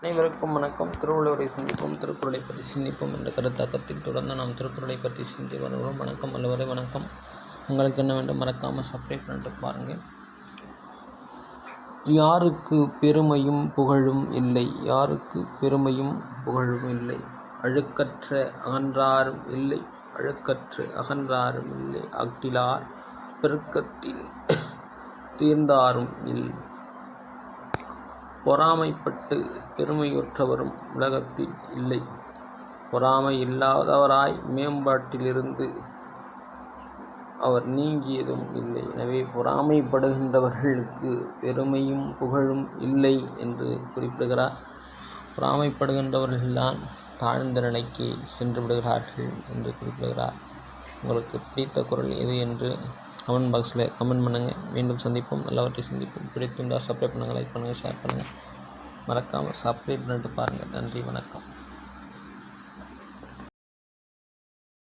அனைவருக்கும் வணக்கம். திருவள்ளுவரை சிந்திப்போம் திருக்குறளை பற்றி சிந்திப்போம் என்ற கருத்தாக்கத்தில் தொடர்ந்து நாம் திருக்குறளை பற்றி சிந்தி வருகிறோம். வணக்கம் அல்லவரை வணக்கம். உங்களுக்கு என்ன வேண்டும் மறக்காமல் சப்ஸ்கிரைப் பண்ணிட்டு பாருங்கள் யாருக்கு பெருமையும் புகழும் இல்லை யாருக்கு பெருமையும் புகழும் இல்லை அழுக்கற்ற அகன்றாரும் இல்லை அழுக்கற்று அகன்றாரும் இல்லை அகிலார் பெருக்கத்தில் தீர்ந்தாரும் இல்லை. பொறாமைப்பட்டு பெருமையுற்றவரும் உலகத்தில் இல்லை. பொறாமை இல்லாதவராய் மேம்பாட்டிலிருந்து அவர் நீங்கியதும் இல்லை. எனவே பொறாமைப்படுகின்றவர்களுக்கு பெருமையும் புகழும் இல்லை என்று குறிப்பிடுகிறார். பொறாமைப்படுகின்றவர்கள்தான் தாழ்ந்த நிலைக்கு சென்று விடுகிறார்கள் என்று குறிப்பிடுகிறார். உங்களுக்கு பிடித்த குரல் எது என்று கமெண்ட் பாக்ஸில் கமெண்ட் பண்ணுங்கள் மீண்டும் சந்திப்போம். எல்லாவற்றையும் சந்திப்போம். பிடித்திருந்தால் சப்ஸ்கிரைப் பண்ணுங்கள் லைக் பண்ணுங்கள் ஷேர் பண்ணுங்கள் மறக்காமல் சப்ஸ்கிரைப் பண்ணிட்டு பாருங்கள் நன்றி வணக்கம்.